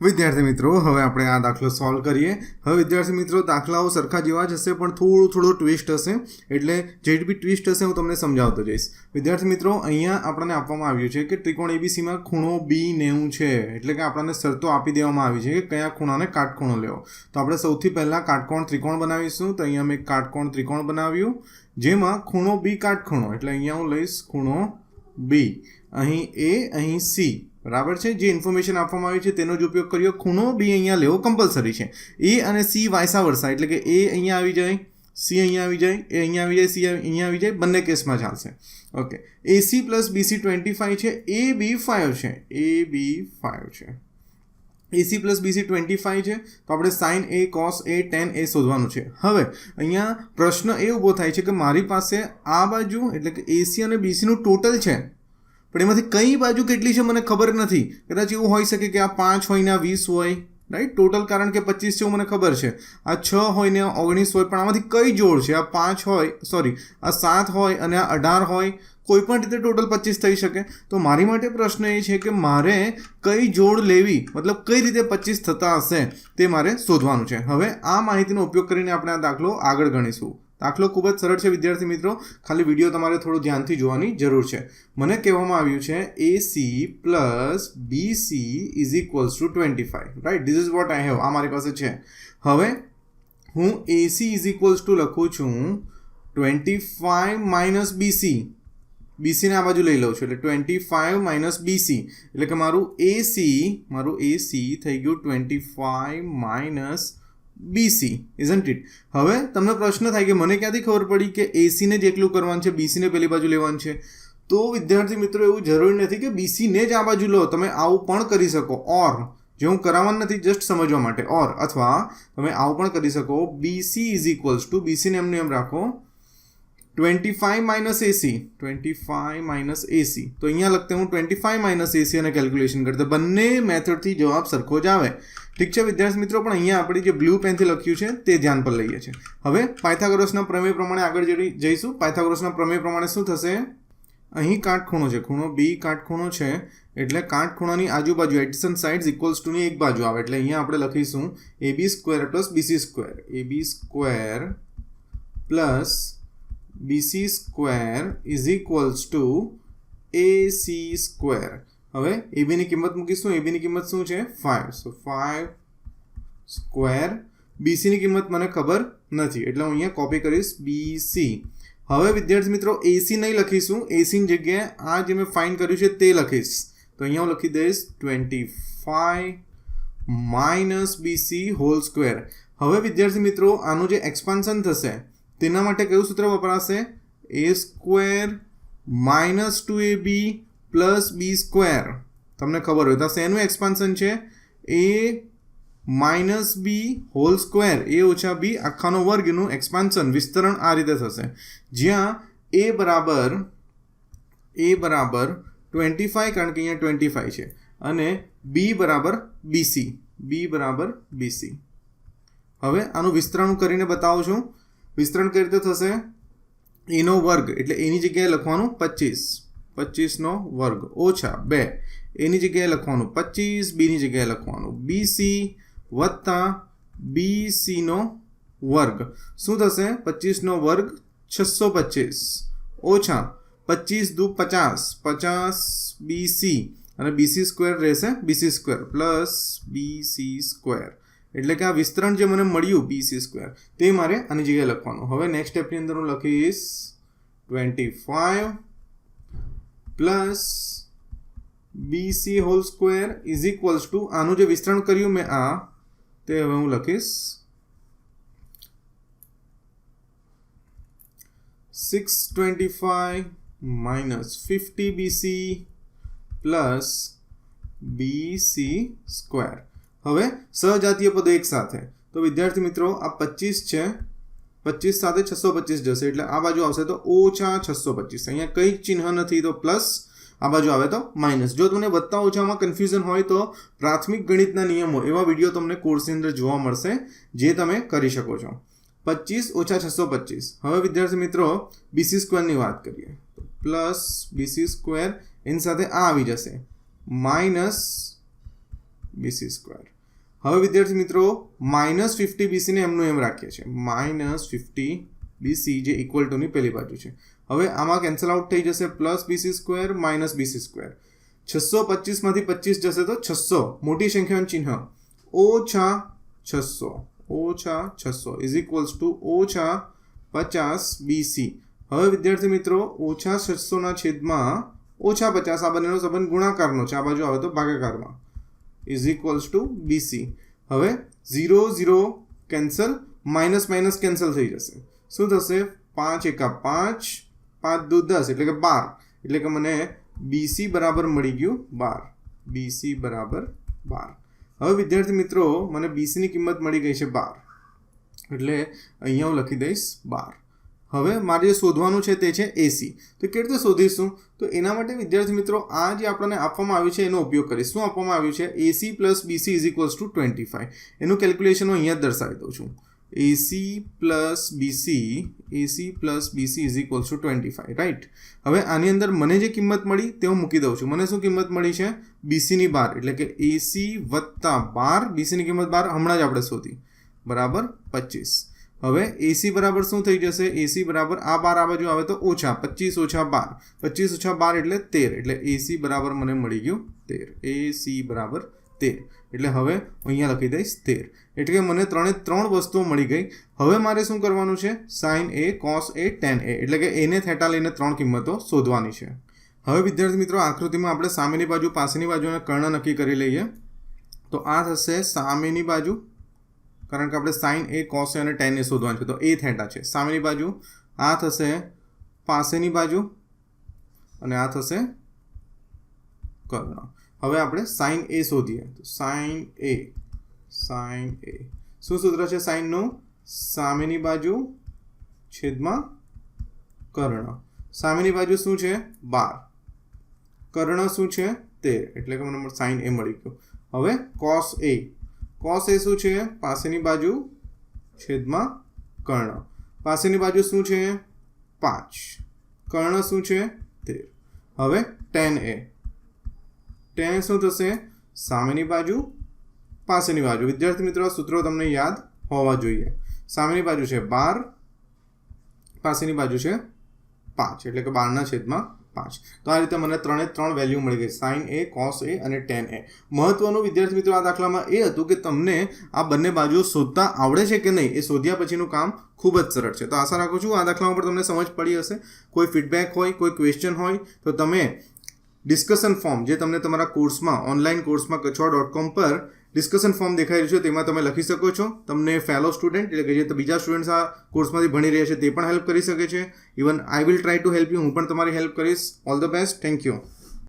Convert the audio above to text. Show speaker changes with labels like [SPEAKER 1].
[SPEAKER 1] વિદ્યાર્થી મિત્રો, હવે આપણે આ દાખલો સોલ્વ કરીએ. હવે વિદ્યાર્થી મિત્રો, દાખલાઓ સરખા જેવા જ હશે, પણ થોડું થોડું ટ્વિસ્ટ હશે. એટલે જે બી ટ્વિસ્ટ હશે, હું તમને સમજાવતો જઈશ. વિદ્યાર્થી મિત્રો, અહીંયા આપણને આપવામાં આવ્યું છે કે ત્રિકોણ એબીસીમાં ખૂણો બી નેવું છે. એટલે કે આપણને શરતો આપી દેવામાં આવી છે કે કયા ખૂણાને કાટખૂણો લેવો. તો આપણે સૌથી પહેલાં કાટકોણ ત્રિકોણ બનાવીશું. તો અહીંયા મેં કાટકોણ ત્રિકોણ બનાવ્યું, જેમાં ખૂણો બી કાટખૂણો. એટલે અહીંયા હું લઈશ ખૂણો બી અહીં એ અહીં સી બરાબર છે? જે ઇન્ફોર્મેશન આપવામાં આવી છે, તેનો જ ઉપયોગ કર્યો ખૂણો બી અહીંયા લેવો કમ્પલસરી છે. એ અને સી વાયસા વર્ષા એટલે કે એ અહીંયા આવી જાય સી અહીંયા આવી જાય એ અહીંયા આવી જાય સી અહીંયા આવી જાય, બંને કેસમાં ચાલશે okay AC plus BC twenty five છે. એ બી ફાઈવ છે. એ બી ફાઈવ છે. AC plus BC twenty five છે. તો આપણે sine A cos A tan A શોધવાનું છે. હવે, અહીંયા પ્રશ્ન એ ઊભો થાય છે કે મારી પાસે આ બાજુ, એટલે કે એસી અને બીસીનું ટોટલ છે. પણ એમાંથી કઈ બાજુ કેટલી છે મને ખબર નથી. કદાચ એવું હોઈ શકે કે આ પાંચ હોય ને આ વીસ હોય રાઈટ ટોટલ કારણ કે પચીસ છે એવું મને ખબર છે. આ છ હોય ને ઓગણીસ હોય, પણ આમાંથી કઈ જોડ છે? આ પાંચ હોય સોરી આ સાત હોય અને આ અઢાર હોય, કોઈ પણ રીતે ટોટલ પચીસ થઈ શકે. તો મારી માટે પ્રશ્ન એ છે કે મારે કઈ જોડ લેવી? મતલબ કઈ રીતે પચીસ થતા હશે તે મારે શોધવાનું છે. હવે આ માહિતીનો ઉપયોગ કરીને આપણે આ દાખલો આગળ ગણીશું. દાખલો ખૂબ જ સરળ છે, વિદ્યાર્થી મિત્રો. ખાલી વીડિયો તમારે થોડું ધ્યાનથી જોવાની જરૂર છે. મને કહેવામાં આવ્યું છે A C plus B C is equals to twenty five right this is what I have આ મારી પાસે છે. હવે હું એસી ઇઝ ઇક્વલ્સ ટુ લખું છું ટ્વેન્ટી ફાઈવ માઇનસ બીસી બીસીને આ બાજુ લઈ લઉં છું, એટલે ટ્વેન્ટી ફાઈવ માઇનસ બીસી એટલે કે મારું એસી મારું એસી થઈ ગયું twenty five minus BC isn't it હવે તમને પ્રશ્ન થાય કે મને ક્યાંથી ખબર પડી કે એસીને જ એકલું કરવાનું છે બીસીને પેલી બાજુ લેવાનું છે? તો વિદ્યાર્થી મિત્રો, એવું જરૂરી નથી કે બીસીને જ આ બાજુ લો, તમે આવું પણ કરી શકો. ઓર જે હું કરાવવાનું નથી જસ્ટ સમજવા માટે. ઓર અથવા તમે આવું પણ કરી શકો. બીસી ઇઝ ઇક્વલ્સ ટુ બીસીને એમને એમ રાખો. Twenty five minus AC twenty five minus AC તો અહીંયા લખતે હું ટ્વેન્ટી ફાઈવ માઇનસ એસી અને કેલ્ક્યુલેશન કરતો બંને મેથડથી જવાબ સરખો જ આવે. ઠીક છે, વિદ્યાર્થી મિત્રો, પણ અહીંયા આપણે જે બ્લુ પેનથી લખ્યું છે, તે ધ્યાન પર લઈએ છીએ. હવે પાયથાગોરસના પ્રમેય પ્રમાણે આગળ જઈ જઈશું. પાયથાગોરસના પ્રમેય પ્રમાણે શું થશે? અહીં કાટખૂણો છે. ખૂણો બી કાટખૂણો છે. એટલે કાટખૂણાની આજુબાજુ એડિશન સાઇડ્સ ઇક્વલ્સ ટુની એક બાજુ આવે. એટલે અહીંયા આપણે લખીશું A B square plus BC square A B square plus BC square is equals to A C square હવે એબીની કિંમત મૂકીશું. એબીની કિંમત શું છે? ફાઇવ સો ફાઇવ સ્ક્વેર બીસીની કિંમત મને ખબર નથી. એટલે હું અહીંયા કોપી કરીશ બીસી હવે વિદ્યાર્થી મિત્રો એસી નહીં લખીશું. એસીની જગ્યાએ આ જે મેં ફાઇન કર્યું છે તે લખીશ. તો અહીંયા હું લખી દઈશ twenty five minus BC whole square હવે વિદ્યાર્થી મિત્રો, આનું જે એક્સપાન્શન થશે તેના માટે કયું સૂત્ર વપરાશે? A square minus two A B plus B square તમને ખબર હોય. તો શેનું એક્સપાન્સન છે. A minus B whole square એ ઓછા બી આખાનો વર્ગનું એક્સપાન્સન વિસ્તરણ આ રીતે થશે. જ્યાં એ બરાબર એ બરાબર ટ્વેન્ટી ફાઈવ કારણ કે અહીંયા ટ્વેન્ટી ફાઈવ છે. અને બી બરાબર બીસી બી બરાબર બીસી હવે આનું વિસ્તરણ કરીને બતાવું છું. વિસ્તરણ કઈ રીતે થશે? એનો વર્ગ, એટલે એની જગ્યાએ લખવાનું પચીસ. પચીસનો વર્ગ, ઓછા બે. એની જગ્યાએ લખવાનું પચીસ, બીની જગ્યાએ લખવાનું બીસી વત્તા બીસીનો વર્ગ. શું થશે? પચીસનો વર્ગ છસો પચીસ. ઓછા પચીસ દુ પચાસ. પચાસ બીસી. અને બીસી સ્ક્વેર રહેશે BC square. Plus BC square. એટલે કે આ વિસ્તરણ જે મને મળ્યું બીસી સ્ક્વેર તે મારે આની જગ્યાએ લખવાનું. હવે નેક્સ્ટ સ્ટેપની અંદર હું લખીશ twenty five plus BC whole square is equals to આનું જે વિસ્તરણ કર્યું મેં આ, તે હવે હું લખીશ six twenty five minus fifty BC plus BC square હવે સહજાતીય પદો એક સાથે. તો વિદ્યાર્થી મિત્રો, આ પચીસ છે. પચીસ સાથે છસો પચીસ જશે. એટલે આ બાજુ આવશે તો ઓછા છસો પચીસ. અહીંયા કંઈ ચિહ્ન નથી, તો પ્લસ આ બાજુ આવે તો માઇનસ. જો તમને વધતા ઓછામાં કન્ફ્યુઝન હોય તો પ્રાથમિક ગણિતના નિયમો, એવા વીડિયો તમને કોર્સની અંદર જોવા મળશે, જે તમે કરી શકો છો. પચીસ ઓછા છસો પચીસ. હવે વિદ્યાર્થી મિત્રો બીસી સ્ક્વેરની વાત કરીએ. પ્લસ બીસી સ્ક્વેર એની સાથે આ આવી જશે. માઇનસ બીસી સ્ક્વેર હવે વિદ્યાર્થી મિત્રો માઇનસ ફિફ્ટી બીસીને એમનું એમ રાખીએ છીએ. માઇનસ ફિફ્ટી બીસી જે ઇક્વલ ટુની પેલી બાજુ છે. હવે આમાં કેન્સલ આઉટ થઈ જશે plus BC square minus BC square છસો પચીસમાંથી પચીસ જશે તો છસો. મોટી સંખ્યાનું ચિહ્ન. ઓછા છસો. ઓછા છસો. ઇઝ ઇક્વલ્સ ટુ ઓછા પચાસ બીસી હવે વિદ્યાર્થી મિત્રો ઓછા છસોના છેદમાં ઓછા પચાસ આ બંનેનો સંબંધ ગુણાકારનો છે. આ બાજુ આવે તો ભાગાકારમાં. ઇઝ ઇક્વલ્સ ટુ બીસી હવે zero zero cancel minus minus cancel થઈ જશે. શું થશે? પાંચ એકા પાંચ પાંચ દુ દસ, એટલે કે બાર. એટલે કે મને બીસી બરાબર મળી ગયું બાર. બીસી બરાબર બાર. હવે વિદ્યાર્થી મિત્રો, મને બીસીની કિંમત મળી ગઈ છે બાર. એટલે અહીંયા હું લખી દઈશ બાર. હવે મારે જે શોધવાનું છે તે છે એસી તો કેવી રીતે શોધીશું? તો એના માટે વિદ્યાર્થી મિત્રો, આ જે આપણને આપવામાં આવ્યું છે, એનો ઉપયોગ કરીશ. શું આપવામાં આવ્યું છે? AC plus BC is equals to twenty five એનું કેલ્ક્યુલેશન હું અહીંયા દર્શાવી દઉં છું. AC plus BC AC plus BC is equals to twenty five right હવે આની અંદર મને જે કિંમત મળી તે હું મૂકી દઉં છું. મને શું કિંમત મળી છે? બીસીની બાર, એટલે કે એસી વત્તા બાર બીસીની કિંમત બાર હમણાં જ આપણે શોધી. બરાબર? પચીસ. હવે એસી બરાબર શું થઈ જશે? એસી બરાબર આ બાર આ બાજુ આવે તો ઓછા પચીસ ઓછા બાર. પચીસ ઓછા બાર એટલે તેર. એટલે એસી બરાબર મને મળી ગયું તેર. એસી બરાબર તેર. એટલે હવે અહીંયા લખી દઈશ તેર. એટલે કે મને ત્રણે ત્રણ વસ્તુઓ મળી ગઈ. હવે મારે શું કરવાનું છે? Sine A cos A tan A એટલે કે એને થેટા લઈને ત્રણ કિંમતો શોધવાની છે. હવે વિદ્યાર્થી મિત્રો, આકૃતિમાં આપણે સામેની બાજુ, પાસેની બાજુ અને કર્ણ નક્કી કરી લઈએ. તો આ થશે સામેની બાજુ કારણ કે આપણે સાઇન એ કોસ અને ટેન એ શોધવાનું છે. તો એ થેટા છે. સામેની બાજુ આ થશે પાસેની બાજુ અને આ થશે કર્ણ. હવે આપણે સાઇન એ શોધીએ. તો સાઇન એ સાઇન એ શું સૂત્ર છે સાઇનનું સામેની બાજુ છેદમાં કર્ણ. સામેની બાજુ શું છે? બાર. કર્ણ શું છે? તેર. એટલે કે મને સાઇન એ મળી ગયો. હવે કોસ એ કોસ એ શું છે? પાસેની બાજુ છેદમાં કર્ણ. પાસેની બાજુ શું છે? પાંચ. કર્ણ શું છે? તેર. હવે ટેન એ. ટેન શું થશે? સામેની બાજુ, પાસેની બાજુ. વિદ્યાર્થી મિત્રો, સૂત્રો તમને યાદ હોવા જોઈએ. સામેની બાજુ છે બાર, પાસેની બાજુ છે પાંચ. એટલે કે બારના છેદમાં પાંચ. તો આ રીતે મને ત્રણે ત્રણ વેલ્યુ મળી ગઈ. સાઇન એ કોસ એ અને ટેન એ મહત્વનું વિદ્યાર્થી મિત્રો આ દાખલામાં એ હતું કે તમને આ બંને બાજુઓ શોધતા આવડે છે કે નહીં એ શોધ્યા પછીનું કામ ખૂબ જ સરળ છે. તો આશા રાખું છું આ દાખલામાં પણ તમને સમજ પડી હશે. કોઈ ફીડબેક હોય, કોઈ ક્વેશ્ચન હોય, તો તમે ડિસ્કશન ફોર્મ જે તમને તમારા કોર્સમાં ઓનલાઈન કોર્સમાં કચ્છવા ડોટ કોમ પર ડિસ્કશન ફોર્મ દેખાઈ રહ્યું છે, તેમાં તમે લખી શકો છો. તમને ફેલો સ્ટુડન્ટ એટલે કે જે બીજા સ્ટુડન્ટ્સ આ કોર્સમાંથી ભણી રહ્યા છે, તે પણ હેલ્પ કરી શકે છે. Even I will try to help you હું પણ તમારી હેલ્પ કરીશ. All the best thank you